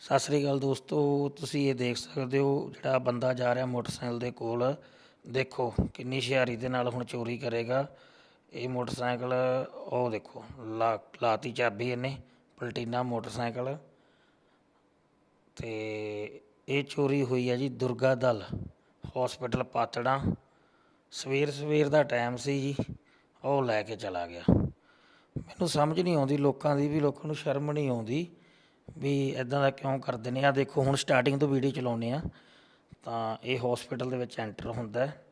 ਸਤਿ ਸ੍ਰੀ ਅਕਾਲ ਦੋਸਤੋ, ਤੁਸੀਂ ਇਹ ਦੇਖ ਸਕਦੇ ਹੋ ਜਿਹੜਾ ਬੰਦਾ ਜਾ ਰਿਹਾ ਮੋਟਰਸਾਈਕਲ ਦੇ ਕੋਲ। ਦੇਖੋ, ਕਿੰਨੀ ਹੁਸ਼ਿਆਰੀ ਦੇ ਨਾਲ ਹੁਣ ਚੋਰੀ ਕਰੇਗਾ। ਇਹ ਮੋਟਰਸਾਈਕਲ, ਉਹ ਦੇਖੋ, ਲਾ, ਲਾਤੀ ਚਾਬੀ ਇਹਨੇ, ਪਲਟੀਨਾ ਮੋਟਰਸਾਈਕਲ। ਤੇ ਇਹ ਚੋਰੀ ਹੋਈ ਹੈ ਜੀ ਦੁਰਗਾ ਦਲ ਹਸਪੀਟਲ ਪਾਤੜਾਂ। ਸਵੇਰ ਸਵੇਰ ਦਾ ਟਾਈਮ ਸੀ ਜੀ, ਉਹ ਲੈ ਕੇ ਚਲਾ ਗਿਆ। ਮੈਨੂੰ ਸਮਝ ਨਹੀਂ ਆਉਂਦੀ, ਲੋਕਾਂ ਦੀ ਵੀ, ਲੋਕਾਂ ਨੂੰ ਸ਼ਰਮ ਨਹੀਂ ਆਉਂਦੀ। ਵੀ ਇਦਾਂ ਦਾ ਕਿਉਂ ਕਰਦੇ ਨੇ ਆ? ਦੇਖੋ ਹੁਣ ਸਟਾਰਟਿੰਗ ਤੋਂ ਵੀਡੀਓ ਚਲਾਉਂਦੇ ਆ ਤਾਂ ਇਹ ਹਸਪੀਟਲ ਦੇ ਵਿੱਚ ਐਂਟਰ ਹੁੰਦਾ ਹੈ।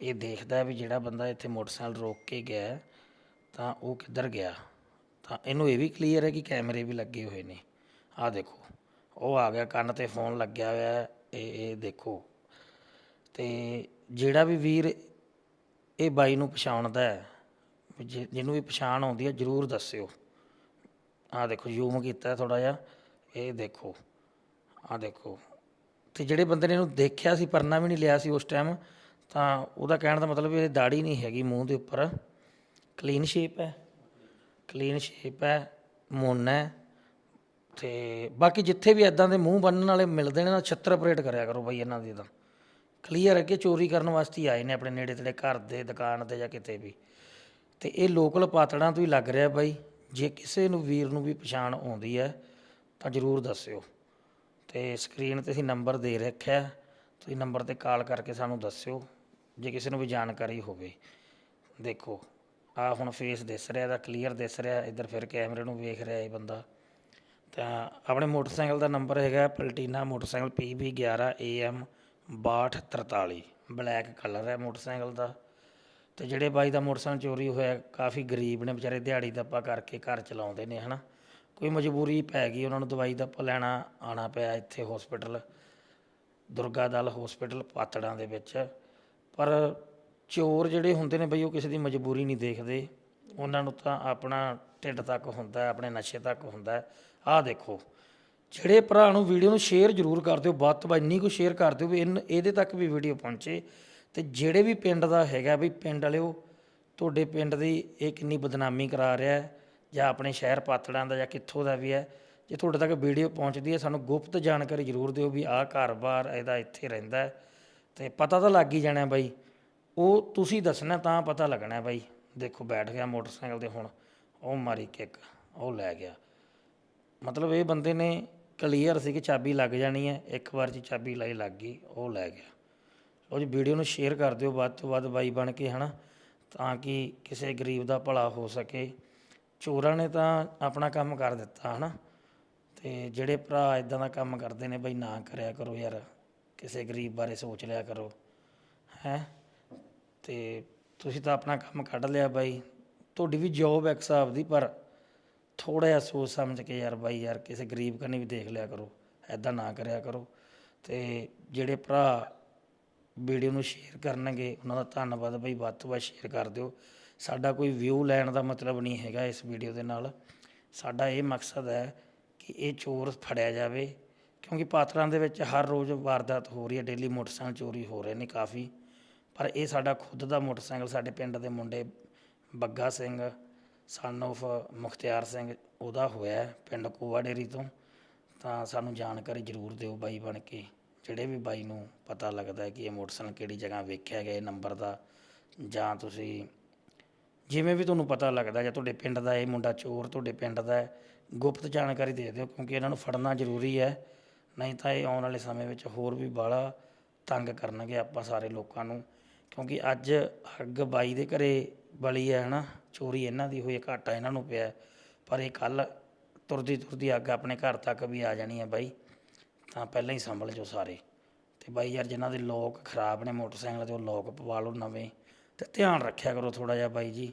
ਇਹ ਦੇਖਦਾ ਵੀ ਜਿਹੜਾ ਬੰਦਾ ਇੱਥੇ ਮੋਟਰਸਾਈਕਲ ਰੋਕ ਕੇ ਗਿਆ ਤਾਂ ਉਹ ਕਿੱਧਰ ਗਿਆ? ਤਾਂ ਇਹਨੂੰ ਇਹ ਵੀ ਕਲੀਅਰ ਹੈ ਕਿ ਕੈਮਰੇ ਵੀ ਲੱਗੇ ਹੋਏ ਨੇ। ਆ ਦੇਖੋ ਉਹ ਆ ਗਿਆ ਕੰਨ ਤੇ ਫੋਨ ਲੱਗਿਆ ਹੋਇਆ ਹੈ, ਇਹ ਇਹ ਦੇਖੋ। ਤੇ ਜਿਹੜਾ ਵੀ ਵੀਰ ਇਹ ਬਾਈ ਨੂੰ ਪਛਾਣਦਾ ਹੈ ਜਿਹਨੂੰ ਵੀ ਪਛਾਣ ਆਉਂਦੀ ਹੈ ਜਰੂਰ ਦੱਸਿਓ। ਆ ਦੇਖੋ ਜ਼ੂਮ ਕੀਤਾ ਥੋੜਾ ਜਿਹਾ, ਇਹ ਦੇਖੋ ਆ ਦੇਖੋ। ਤੇ ਜਿਹੜੇ ਬੰਦੇ ਨੇ ਇਹਨੂੰ ਦੇਖਿਆ ਸੀ, ਪਰਨਾ ਵੀ ਨਹੀਂ ਲਿਆ ਸੀ ਉਸ ਟਾਈਮ ਤਾਂ ਉਹਦਾ ਕਹਿਣ ਦਾ ਮਤਲਬ ਇਹ ਦਾੜੀ ਨਹੀਂ ਹੈਗੀ ਮੂੰਹ ਦੇ ਉੱਪਰ। ਕਲੀਨ ਸ਼ੇਪ ਹੈ। ਕਲੀਨ ਸ਼ੇਪ ਹੈ, ਮੁੰਨ ਹੈ। ਤੇ ਬਾਕੀ ਜਿੱਥੇ ਵੀ ਐਦਾਂ ਦੇ ਮੂੰਹ ਬੰਨਣ ਵਾਲੇ ਮਿਲਦੇ ਨੇ ਨਾ, ਛੱਤਰ ਆਪਰੇਟ ਕਰਿਆ ਕਰੋ ਬਾਈ ਇਹਨਾਂ ਦੀ ਤਾਂ। ਕਲੀਅਰ ਹੈ ਕਿ ਚੋਰੀ ਕਰਨ ਵਾਸਤੇ ਆਏ ਨੇ ਆਪਣੇ ਨੇੜੇ ਤੇੜੇ, ਘਰ ਦੇ, ਦੁਕਾਨ ਤੇ ਜਾਂ ਕਿਤੇ ਵੀ। ਤੇ ਇਹ ਲੋਕਲ ਪਾਤੜਾਂ ਤੋਂ ਹੀ ਲੱਗ ਰਿਹਾ ਬਾਈ। ਜੇ ਕਿਸੇ ਨੂੰ ਵੀਰ ਨੂੰ ਵੀ ਪਛਾਣ ਆਉਂਦੀ ਹੈ, ਤਾਂ ਜਰੂਰ ਦੱਸਿਓ। ਤੇ ਸਕਰੀਨ ਤੇ ਅਸੀਂ ਨੰਬਰ ਦੇ ਰੱਖਿਆ ਤੁਸੀਂ ਨੰਬਰ ਤੇ ਕਾਲ ਕਰਕੇ ਸਾਨੂੰ ਦੱਸਿਓ, ਜੇ ਕਿਸੇ ਨੂੰ ਵੀ ਜਾਣਕਾਰੀ ਹੋਵੇ। ਦੇਖੋ ਆ ਹੁਣ ਫੇਸ ਦਿਸ ਰਿਹਾ ਦਾ ਕਲੀਅਰ ਦਿਸ ਰਿਹਾ, ਇੱਧਰ ਫਿਰ ਕੈਮਰੇ ਨੂੰ ਵੇਖ ਰਿਹਾ ਇਹ ਬੰਦਾ। ਤਾਂ ਆਪਣੇ ਮੋਟਰਸਾਈਕਲ ਦਾ ਨੰਬਰ ਹੈਗਾ Platina motorcycle PB 11 AM 6243 black colour ਹੈ ਮੋਟਰਸਾਈਕਲ ਦਾ। ਤੇ ਜਿਹੜੇ ਬਾਈ ਦਾ ਮੋਟਰਸਾਈਕਲ ਚੋਰੀ ਹੋਇਆ, ਕਾਫੀ ਗਰੀਬ ਨੇ ਵਿਚਾਰੇ, ਦਿਹਾੜੀ ਦੱਪਾ ਕਰਕੇ ਘਰ ਚਲਾਉਂਦੇ ਨੇ, ਹਨਾ। ਕੋਈ ਮਜਬੂਰੀ ਪੈ ਗਈ, ਉਹਨਾਂ ਨੂੰ ਦਵਾਈ ਦੱਪਾ ਲੈਣਾ ਆਣਾ ਪਿਆ ਇੱਥੇ ਹਸਪੀਟਲ ਦੁਰਗਾ ਦਲ ਹਸਪੀਟਲ ਪਾਤੜਾਂ ਦੇ ਵਿੱਚ। ਪਰ ਚੋਰ ਜਿਹੜੇ ਹੁੰਦੇ ਨੇ ਬਈ, ਉਹ ਕਿਸੇ ਦੀ ਮਜਬੂਰੀ ਨਹੀਂ ਦੇਖਦੇ। ਉਹਨਾਂ ਨੂੰ ਤਾਂ ਆਪਣਾ ਢਿੱਡ ਤੱਕ ਹੁੰਦਾ, ਆਪਣੇ ਨਸ਼ੇ ਤੱਕ ਹੁੰਦਾ। ਆਹ ਦੇਖੋ, ਜਿਹੜੇ ਭਰਾ ਨੂੰ ਵੀਡੀਓ ਨੂੰ ਸ਼ੇਅਰ ਜ਼ਰੂਰ ਕਰ ਦਿਓ, ਵੱਧ ਤੋਂ ਵੱਧ ਇੰਨੀ ਕੁ ਸ਼ੇਅਰ ਕਰ ਦਿਓ ਵੀ ਇਹਨ, ਇਹਦੇ ਤੱਕ ਵੀ ਵੀਡੀਓ ਪਹੁੰਚੇ। ਤੇ ਜਿਹੜੇ ਵੀ ਪਿੰਡ ਦਾ ਹੈਗਾ ਵੀ ਪਿੰਡ ਵਾਲਿਓ, ਤੁਹਾਡੇ ਪਿੰਡ ਦੀ ਇਹ ਕਿੰਨੀ ਬਦਨਾਮੀ ਕਰਾ ਰਿਹਾ ਹੈ, ਜਾਂ ਆਪਣੇ ਸ਼ਹਿਰ ਪਾਤੜਾਂ ਦਾ ਜਾਂ ਕਿੱਥੋਂ ਦਾ ਵੀ ਹੈ, ਜੇ ਤੁਹਾਡੇ ਤੱਕ ਵੀਡੀਓ ਪਹੁੰਚਦੀ ਹੈ, ਸਾਨੂੰ ਗੁਪਤ ਜਾਣਕਾਰੀ ਜ਼ਰੂਰ ਦਿਓ ਵੀ ਆਹ ਘਰ-ਬਾਰ ਇਹਦਾ ਇੱਥੇ ਰਹਿੰਦਾ ਹੈ। ਤੇ ਪਤਾ ਤਾਂ ਲੱਗ ਹੀ ਜਾਣਾ ਬਾਈ। ਉਹ ਤੁਸੀਂ ਦੱਸਣਾ ਤਾਂ ਪਤਾ ਲੱਗਣਾ ਬਾਈ। ਦੇਖੋ, ਬੈਠ ਗਿਆ ਮੋਟਰਸਾਈਕਲ ਤੇ ਹੁਣ, ਉਹ ਮਾਰੀ ਕਿੱਕ, ਉਹ ਲੈ ਗਿਆ। ਮਤਲਬ ਇਹ ਬੰਦੇ ਨੇ ਕਲੀਅਰ ਸੀ ਕਿ ਚਾਬੀ ਲੱਗ ਜਾਣੀ ਹੈ, ਇੱਕ ਵਾਰ 'ਚ ਚਾਬੀ ਲਾਈ ਲੱਗ ਗਈ, ਉਹ ਲੈ ਗਿਆ। ਲਓ ਜੀ, ਵੀਡੀਓ ਨੂੰ ਸ਼ੇਅਰ ਕਰ ਦਿਓ, ਵੱਧ ਤੋਂ ਵੱਧ ਬਾਈ ਬਣ ਕੇ, ਹਨਾ? ਤਾਂ ਕਿ ਕਿਸੇ ਗਰੀਬ ਦਾ ਭਲਾ ਹੋ ਸਕੇ। ਚੋਰਾਂ ਨੇ ਤਾਂ ਆਪਣਾ ਕੰਮ ਕਰ ਦਿੱਤਾ, ਹਨਾ? ਤੇ ਜਿਹੜੇ ਭਰਾ ਇਦਾਂ ਦਾ ਕੰਮ ਕਰਦੇ ਨੇ, ਬਈ ਨਾ ਕਰਿਆ ਕਰੋ ਯਾਰ, ਕਿਸੇ ਗਰੀਬ ਬਾਰੇ ਸੋਚ ਲਿਆ ਕਰੋ, ਹੈ? ਤੇ ਤੁਸੀਂ ਤਾਂ ਆਪਣਾ ਕੰਮ ਕੱਢ ਲਿਆ ਬਾਈ। ਤੁਹਾਡੀ ਵੀ ਜੋਬ ਇੱਕ ਹਿਸਾਬ ਦੀ, ਪਰ ਥੋੜਾ ਜਿਹਾ ਸੋਚ ਸਮਝ ਕੇ ਯਾਰ ਬਾਈ, ਯਾਰ ਕਿਸੇ ਗਰੀਬ ਕਨੀ ਵੀ ਦੇਖ ਲਿਆ ਕਰੋ ਐਦਾਂ ਨਾ ਕਰਿਆ ਕਰੋ। ਤੇ ਜਿਹੜੇ ਭਰਾ ਵੀਡੀਓ ਨੂੰ ਸ਼ੇਅਰ ਕਰਨਗੇ, ਉਹਨਾਂ ਦਾ ਧੰਨਵਾਦ ਬਈ, ਵੱਧ ਤੋਂ ਵੱਧ ਸ਼ੇਅਰ ਕਰ ਦਿਓ। ਸਾਡਾ ਕੋਈ ਵਿਊ ਲੈਣ ਦਾ ਮਤਲਬ ਨਹੀਂ ਹੈਗਾ ਇਸ ਵੀਡੀਓ ਦੇ ਨਾਲ। ਸਾਡਾ ਇਹ ਮਕਸਦ ਹੈ ਕਿ ਇਹ ਚੋਰ ਫੜਿਆ ਜਾਵੇ, ਕਿਉਂਕਿ ਪਾਤਰਾਂ ਦੇ ਵਿੱਚ ਹਰ ਰੋਜ਼ ਵਾਰਦਾਤ ਹੋ ਰਹੀ ਹੈ ਡੇਲੀ ਮੋਟਰਸਾਈਕਲ ਚੋਰੀ ਹੋ ਰਹੇ ਨੇ ਕਾਫੀ। ਪਰ ਇਹ ਸਾਡਾ ਖੁਦ ਦਾ ਮੋਟਰਸਾਈਕਲ, ਸਾਡੇ ਪਿੰਡ ਦੇ ਮੁੰਡੇ ਬੱਗਾ ਸਿੰਘ ਸਨ of ਮੁਖਤਿਆਰ ਸਿੰਘ, ਉਹਦਾ ਹੋਇਆ ਪਿੰਡ ਕੋਵਾ ਡੇਰੀ ਤੋਂ। ਤਾਂ ਸਾਨੂੰ ਜਾਣਕਾਰੀ ਜ਼ਰੂਰ ਦਿਓ ਬਾਈ ਬਣ ਕੇ। ਜਿਹੜੇ ਵੀ ਬਾਈ ਨੂੰ ਪਤਾ ਲੱਗਦਾ ਕਿ ਇਹ ਮੋਟਰਸਾਈਕਲ ਕਿਹੜੀ ਜਗ੍ਹਾ ਵੇਖਿਆ ਗਿਆ, ਇਹ ਨੰਬਰ ਦਾ, ਜਾਂ ਤੁਸੀਂ ਜਿਵੇਂ ਵੀ ਤੁਹਾਨੂੰ ਪਤਾ ਲੱਗਦਾ ਜਾਂ ਤੁਹਾਡੇ ਪਿੰਡ ਦਾ ਇਹ ਮੁੰਡਾ ਚੋਰ ਤੁਹਾਡੇ ਪਿੰਡ ਦਾ ਗੁਪਤ ਜਾਣਕਾਰੀ ਦੇ ਦਿਓ ਕਿਉਂਕਿ ਇਹਨਾਂ ਨੂੰ ਫੜਨਾ ਜ਼ਰੂਰੀ ਹੈ। ਨਹੀਂ ਤਾਂ ਇਹ ਆਉਣ ਵਾਲੇ ਸਮੇਂ ਵਿੱਚ ਹੋਰ ਵੀ ਬਾਹਲਾ ਤੰਗ ਕਰਨਗੇ ਆਪਾਂ ਸਾਰੇ ਲੋਕਾਂ ਨੂੰ, ਕਿਉਂਕਿ ਅੱਜ ਅੱਗ ਬਾਈ ਦੇ ਘਰੇ ਬਲੀ ਹੈ, ਹਨਾ? ਚੋਰੀ ਇਹਨਾਂ ਦੀ ਹੋਈ, ਘਾਟਾ ਇਹਨਾਂ ਨੂੰ ਪਿਆ, ਪਰ ਇਹ ਕੱਲ ਤੁਰਦੀ ਤੁਰਦੀ ਅੱਗ ਆਪਣੇ ਘਰ ਤੱਕ ਵੀ ਆ ਜਾਣੀ ਹੈ ਬਾਈ। ਤਾਂ ਪਹਿਲਾਂ ਹੀ ਸੰਭਲ ਜੋ ਸਾਰੇ। ਤੇ ਬਾਈ ਯਾਰ, ਜਿਨ੍ਹਾਂ ਦੇ ਲੋਕ ਖਰਾਬ ਨੇ ਮੋਟਰਸਾਈਕਲ 'ਤੇ, ਉਹ ਲੋਕ ਪਵਾ ਲਓ ਨਵੇਂ। ਤੇ ਧਿਆਨ ਰੱਖਿਆ ਕਰੋ ਥੋੜਾ ਜਿਹਾ ਬਾਈ ਜੀ।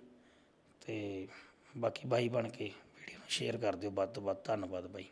ਤੇ ਬਾਕੀ ਬਾਈ ਬਣ ਕੇ ਵੀਡੀਓ ਨੂੰ ਸ਼ੇਅਰ ਕਰ ਦਿਓ। ਵੱਧ ਤੋਂ ਵੱਧ ਧੰਨਵਾਦ ਬਾਈ।